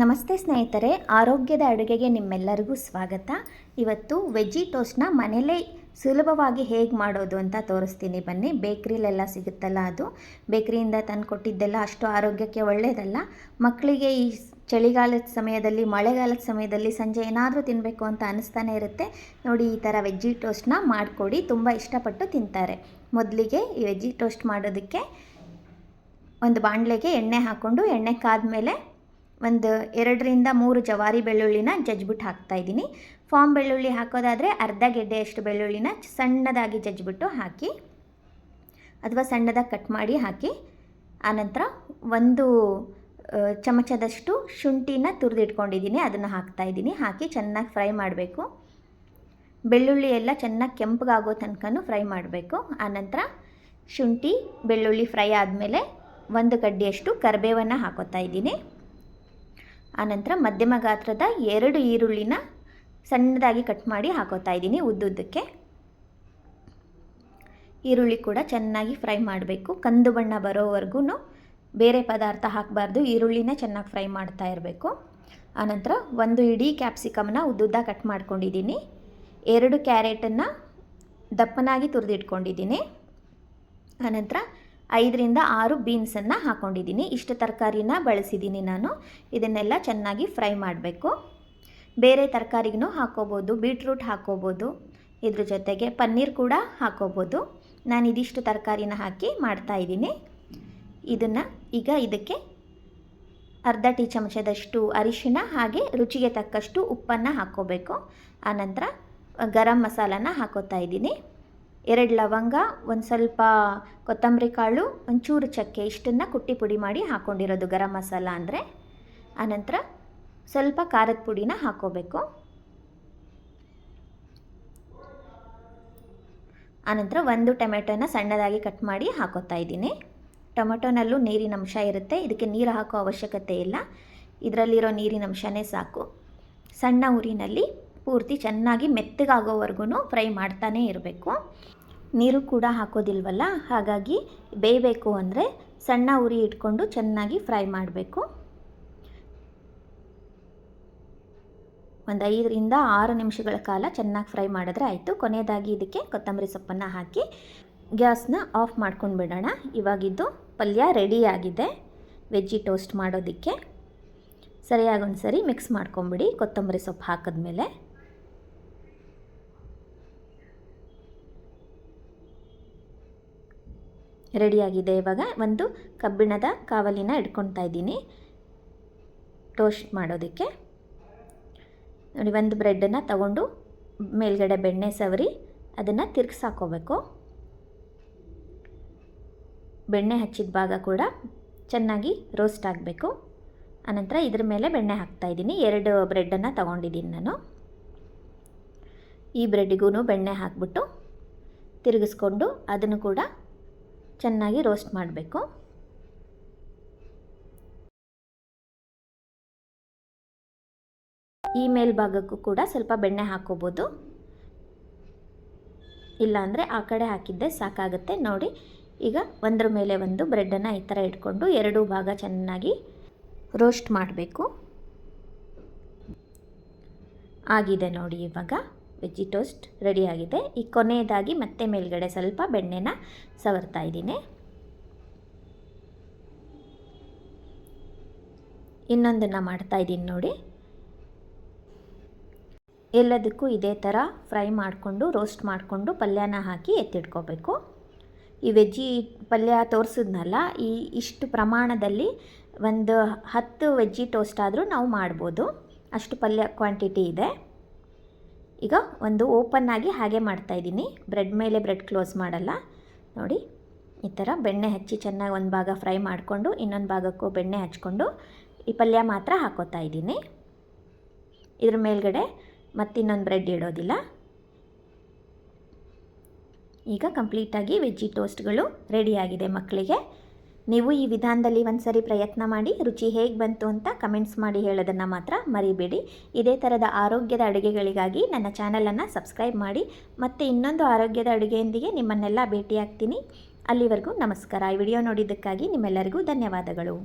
ನಮಸ್ತೆ ಸ್ನೇಹಿತರೆ, ಆರೋಗ್ಯದ ಅಡುಗೆಗೆ ನಿಮ್ಮೆಲ್ಲರಿಗೂ ಸ್ವಾಗತ. ಇವತ್ತು ವೆಜ್ಜಿ ಟೋಸ್ಟ್ನ ಮನೇಲೇ ಸುಲಭವಾಗಿ ಹೇಗೆ ಮಾಡೋದು ಅಂತ ತೋರಿಸ್ತೀನಿ ಬನ್ನಿ. ಬೇಕ್ರಿಲೆಲ್ಲ ಸಿಗುತ್ತಲ್ಲ ಅದು. ಬೇಕ್ರಿಯಿಂದ ತಂದು ಕೊಟ್ಟಿದ್ದೆಲ್ಲ ಅಷ್ಟು ಆರೋಗ್ಯಕ್ಕೆ ಒಳ್ಳೆಯದಲ್ಲ ಮಕ್ಕಳಿಗೆ ಈ ಚಳಿಗಾಲದ ಸಮಯದಲ್ಲಿ, ಮಳೆಗಾಲದ ಸಮಯದಲ್ಲಿ ಸಂಜೆ ಏನಾದರೂ ತಿನ್ನಬೇಕು ಅಂತ ಅನಿಸ್ತಾನೆ ಇರುತ್ತೆ. ನೋಡಿ, ಈ ಥರ ವೆಜ್ಜಿ ಟೋಸ್ಟ್ನ ಮಾಡಿಕೊಡಿ. ತುಂಬ ಇಷ್ಟಪಟ್ಟು ತಿಂತಾರೆ. ಮೊದಲಿಗೆ ಈ ವೆಜ್ಜಿ ಟೋಸ್ಟ್ ಮಾಡೋದಕ್ಕೆ ಒಂದು ಬಾಣಲೆಗೆ ಎಣ್ಣೆ ಹಾಕ್ಕೊಂಡು ಎಣ್ಣೆ ಕಾದ್ಮೇಲೆ ಒಂದು ಎರಡರಿಂದ ಮೂರು ಜವಾರಿ ಬೆಳ್ಳುಳ್ಳಿನ ಜಜ್ಬಿಟ್ಟು ಹಾಕ್ತಾ ಇದ್ದೀನಿ. ಫಾರ್ಮ್ ಬೆಳ್ಳುಳ್ಳಿ ಹಾಕೋದಾದರೆ ಅರ್ಧ ಗೆಡ್ಡೆಯಷ್ಟು ಬೆಳ್ಳುಳ್ಳಿನ ಸಣ್ಣದಾಗಿ ಜಜ್ಬಿಟ್ಟು ಹಾಕಿ, ಅಥವಾ ಸಣ್ಣದಾಗಿ ಕಟ್ ಮಾಡಿ ಹಾಕಿ, ಆನಂತರ ಒಂದು ಚಮಚದಷ್ಟು ಶುಂಠಿನ ತುರಿದಿಟ್ಕೊಂಡಿದ್ದೀನಿ, ಅದನ್ನು ಹಾಕ್ತಾ ಇದ್ದೀನಿ. ಹಾಕಿ ಚೆನ್ನಾಗಿ ಫ್ರೈ ಮಾಡಬೇಕು. ಬೆಳ್ಳುಳ್ಳಿ ಎಲ್ಲ ಚೆನ್ನಾಗಿ ಕೆಂಪಗಾಗೋ ತನಕನೂ ಫ್ರೈ ಮಾಡಬೇಕು. ಆನಂತರ ಶುಂಠಿ, ಬೆಳ್ಳುಳ್ಳಿ ಫ್ರೈ ಆದಮೇಲೆ ಒಂದು ಕಡ್ಡಿಯಷ್ಟು ಕರಿಬೇವನ್ನು ಹಾಕೋತಾ ಇದ್ದೀನಿ. ಆನಂತರ ಮಧ್ಯಮ ಗಾತ್ರದ ಎರಡು ಈರುಳ್ಳಿನ ಸಣ್ಣದಾಗಿ ಕಟ್ ಮಾಡಿ ಹಾಕೋತಾ ಇದ್ದೀನಿ ಉದ್ದುದ್ದಕ್ಕೆ. ಈರುಳ್ಳಿ ಕೂಡ ಚೆನ್ನಾಗಿ ಫ್ರೈ ಮಾಡಬೇಕು. ಕಂದು ಬಣ್ಣ ಬರೋವರೆಗೂ ಬೇರೆ ಪದಾರ್ಥ ಹಾಕಬಾರ್ದು. ಈರುಳ್ಳಿನ ಚೆನ್ನಾಗಿ ಫ್ರೈ ಮಾಡ್ತಾ ಇರಬೇಕು. ಆನಂತರ ಒಂದು ಇಡೀ ಕ್ಯಾಪ್ಸಿಕಮ್ನ ಉದ್ದುದ್ದ ಕಟ್ ಮಾಡ್ಕೊಂಡಿದ್ದೀನಿ. ಎರಡು ಕ್ಯಾರೆಟನ್ನು ದಪ್ಪನಾಗಿ ತುರಿದಿಟ್ಕೊಂಡಿದ್ದೀನಿ. ಆನಂತರ ಐದರಿಂದ ಆರು ಬೀನ್ಸನ್ನು ಹಾಕ್ಕೊಂಡಿದ್ದೀನಿ ಇಷ್ಟು ತರಕಾರಿನ ಬಳಸಿದ್ದೀನಿ ನಾನು. ಇದನ್ನೆಲ್ಲ ಚೆನ್ನಾಗಿ ಫ್ರೈ ಮಾಡಬೇಕು. ಬೇರೆ ತರಕಾರಿಗೂ ಹಾಕೋಬೋದು, ಬೀಟ್ರೂಟ್ ಹಾಕ್ಕೋಬೋದು ಇದ್ರ ಜೊತೆಗೆ ಪನ್ನೀರ್ ಕೂಡ ಹಾಕ್ಕೋಬೋದು ನಾನು ಇದಿಷ್ಟು ತರಕಾರಿನ ಹಾಕಿ ಮಾಡ್ತಾ ಇದ್ದೀನಿ. ಇದನ್ನು ಈಗ ಇದಕ್ಕೆ ಅರ್ಧ ಟೀ ಚಮಚದಷ್ಟು ಅರಿಶಿನ ಹಾಗೆ ರುಚಿಗೆ ತಕ್ಕಷ್ಟು ಉಪ್ಪನ್ನು ಹಾಕ್ಕೋಬೇಕು ಆನಂತರ ಗರಂ ಮಸಾಲಾನ ಹಾಕೋತಾ ಇದ್ದೀನಿ. ಎರಡು ಲವಂಗ, ಒಂದು ಸ್ವಲ್ಪ ಕೊತ್ತಂಬರಿ ಕಾಳು, ಒಂಚೂರು ಚಕ್ಕೆ ಇಷ್ಟನ್ನು ಕುಟ್ಟಿ ಪುಡಿ ಮಾಡಿ ಹಾಕ್ಕೊಂಡಿರೋದು ಗರಂ ಮಸಾಲ ಅಂದರೆ. ಆನಂತರ ಸ್ವಲ್ಪ ಖಾರದ ಪುಡಿನ ಹಾಕೋಬೇಕು. ಆನಂತರ ಒಂದು ಟೊಮೆಟೊನ ಸಣ್ಣದಾಗಿ ಕಟ್ ಮಾಡಿ ಹಾಕೋತಾ ಇದ್ದೀನಿ. ಟೊಮೆಟೊನಲ್ಲೂ ನೀರಿನ ಅಂಶ ಇರುತ್ತೆ, ಇದಕ್ಕೆ ನೀರು ಹಾಕೋ ಅವಶ್ಯಕತೆ ಇಲ್ಲ. ಇದರಲ್ಲಿರೋ ನೀರಿನ ಅಂಶನೇ ಸಾಕು. ಸಣ್ಣ ಉರಿನಲ್ಲಿ ಪೂರ್ತಿ ಚೆನ್ನಾಗಿ ಮೆತ್ತಗಾಗೋವರೆಗೂ ಫ್ರೈ ಮಾಡ್ತಾನೇ ಇರಬೇಕು. ನೀರು ಕೂಡ ಹಾಕೋದಿಲ್ವಲ್ಲ? ಹಾಗಾಗಿ ಬೇಯಬೇಕು ಅಂದರೆ ಸಣ್ಣ ಉರಿ ಇಟ್ಕೊಂಡು ಚೆನ್ನಾಗಿ ಫ್ರೈ ಮಾಡಬೇಕು. ಒಂದು ಐದರಿಂದ ಆರು ನಿಮಿಷಗಳ ಕಾಲ ಚೆನ್ನಾಗಿ ಫ್ರೈ ಮಾಡಿದ್ರೆ ಆಯಿತು. ಕೊನೆಯದಾಗಿ ಇದಕ್ಕೆ ಕೊತ್ತಂಬರಿ ಸೊಪ್ಪನ್ನು ಹಾಕಿ ಗ್ಯಾಸ್ನ ಆಫ್ ಮಾಡ್ಕೊಂಡು ಬಿಡೋಣ. ಇವಾಗಿದ್ದು ಪಲ್ಯ ರೆಡಿಯಾಗಿದೆ ವೆಜ್ಜಿ ಟೋಸ್ಟ್ ಮಾಡೋದಕ್ಕೆ. ಸರಿಯಾಗಿ ಒಂದು ಸರಿ ಮಿಕ್ಸ್ ಮಾಡ್ಕೊಂಬಿಡಿ. ಕೊತ್ತಂಬರಿ ಸೊಪ್ಪು ಹಾಕಿದ್ಮೇಲೆ. ರೆಡಿಯಾಗಿದೆ. ಇವಾಗ ಒಂದು ಕಬ್ಬಿಣದ ಕಾವಲಿನ ಇಟ್ಕೊಳ್ತಾ ಇದ್ದೀನಿ. ಟೋಸ್ಟ್ ಮಾಡೋದಕ್ಕೆ. ನೋಡಿ, ಒಂದು ಬ್ರೆಡ್ಡನ್ನು ತಗೊಂಡು ಮೇಲ್ಗಡೆ ಬೆಣ್ಣೆ ಸವರಿ, ಅದನ್ನು ತಿರ್ಗಿಸಾಕೋಬೇಕು. ಬೆಣ್ಣೆ ಹಚ್ಚಿದ ಭಾಗ ಕೂಡ ಚೆನ್ನಾಗಿ ರೋಸ್ಟ್ ಆಗಬೇಕು. ಆನಂತರ ಇದ್ರ ಮೇಲೆ ಬೆಣ್ಣೆ ಹಾಕ್ತಾಯಿದ್ದೀನಿ ಎರಡು ಬ್ರೆಡ್ಡನ್ನು ತಗೊಂಡಿದ್ದೀನಿ ನಾನು. ಈ ಬ್ರೆಡ್ಡಿಗೂ ಬೆಣ್ಣೆ ಹಾಕ್ಬಿಟ್ಟು ತಿರುಗಿಸ್ಕೊಂಡು ಅದನ್ನು ಕೂಡ ಚೆನ್ನಾಗಿ ರೋಸ್ಟ್ ಮಾಡಬೇಕು. ಈ ಮೇಲ್ಭಾಗಕ್ಕೂ ಕೂಡ ಸ್ವಲ್ಪ ಬೆಣ್ಣೆ ಹಾಕೋಬೋದು. ಇಲ್ಲಾಂದರೆ ಆ ಕಡೆ ಹಾಕಿದ್ದೆ ಸಾಕಾಗುತ್ತೆ. ನೋಡಿ, ಈಗ ಒಂದರ ಮೇಲೆ ಒಂದು ಬ್ರೆಡ್ಡನ್ನು ಈ ಥರ ಇಟ್ಕೊಂಡು ಎರಡೂ ಭಾಗ ಚೆನ್ನಾಗಿ ರೋಸ್ಟ್ ಮಾಡಬೇಕು. ಆಗಿದೆ ನೋಡಿ ಇವಾಗ. ವೆಜ್ಜಿ ಟೋಸ್ಟ್ ರೆಡಿಯಾಗಿದೆ ಈ ಕೊನೆಯದಾಗಿ ಮತ್ತೆ ಮೇಲ್ಗಡೆ ಸ್ವಲ್ಪ ಬೆಣ್ಣೆನ ಸವರ್ತಾ ಇದ್ದೀನಿ. ಇನ್ನೊಂದನ್ನು ಮಾಡ್ತಾ ಇದ್ದೀನಿ ನೋಡಿ. ಎಲ್ಲದಕ್ಕೂ ಇದೇ ಥರ ಫ್ರೈ ಮಾಡಿಕೊಂಡು ರೋಸ್ಟ್ ಮಾಡಿಕೊಂಡು ಪಲ್ಯನ ಹಾಕಿ ಎತ್ತಿಟ್ಕೋಬೇಕು. ಈ ವೆಜ್ಜಿ ಪಲ್ಯ ತೋರಿಸಿದ್ನಲ್ಲ, ಈ ಇಷ್ಟು ಪ್ರಮಾಣದಲ್ಲಿ ಒಂದು ಹತ್ತು ವೆಜ್ಜಿ ಟೋಸ್ಟ್ ಆದರೂ ನಾವು ಮಾಡ್ಬೋದು. ಅಷ್ಟು ಪಲ್ಯ ಕ್ವಾಂಟಿಟಿ ಇದೆ. ಈಗ ಒಂದು ಓಪನ್ ಆಗಿ ಹಾಗೆ ಮಾಡ್ತಾಯಿದ್ದೀನಿ ಬ್ರೆಡ್ ಮೇಲೆ ಬ್ರೆಡ್ ಕ್ಲೋಸ್ ಮಾಡಲ್ಲ. ನೋಡಿ, ಈ ಥರ ಬೆಣ್ಣೆ ಹಚ್ಚಿ ಚೆನ್ನಾಗಿ ಒಂದು ಭಾಗ ಫ್ರೈ ಮಾಡಿಕೊಂಡು, ಇನ್ನೊಂದು ಭಾಗಕ್ಕೂ ಬೆಣ್ಣೆ ಹಚ್ಕೊಂಡು ಈ ಪಲ್ಯ ಮಾತ್ರ ಹಾಕೋತಾ ಇದ್ದೀನಿ. ಇದ್ರ ಮೇಲ್ಗಡೆ ಮತ್ತಿನ್ನೊಂದು ಬ್ರೆಡ್ ಇಡೋದಿಲ್ಲ. ಈಗ ಕಂಪ್ಲೀಟಾಗಿ ವೆಜ್ಜಿ ಟೋಸ್ಟ್ಗಳು ರೆಡಿಯಾಗಿದೆ ಮಕ್ಕಳಿಗೆ. ನೀವು ಈ ವಿಧಾನದಲ್ಲಿ ಒಂದು ಸರಿ ಪ್ರಯತ್ನ ಮಾಡಿ, ರುಚಿ ಹೇಗೆ ಬಂತು ಅಂತ ಕಮೆಂಟ್ಸ್ ಮಾಡಿ ಹೇಳೋದನ್ನು ಮಾತ್ರ ಮರಿಬೇಡಿ. ಇದೇ ಥರದ ಆರೋಗ್ಯದ ಅಡುಗೆಗಳಿಗಾಗಿ ನನ್ನ ಚಾನಲನ್ನು ಸಬ್ಸ್ಕ್ರೈಬ್ ಮಾಡಿ, ಮತ್ತು ಇನ್ನೊಂದು ಆರೋಗ್ಯದ ಅಡುಗೆಯೊಂದಿಗೆ ನಿಮ್ಮನ್ನೆಲ್ಲ ಭೇಟಿಯಾಗ್ತೀನಿ. ಅಲ್ಲಿವರೆಗೂ ನಮಸ್ಕಾರ. ಈ ವಿಡಿಯೋ ನೋಡಿದ್ದಕ್ಕಾಗಿ ನಿಮ್ಮೆಲ್ಲರಿಗೂ ಧನ್ಯವಾದಗಳು.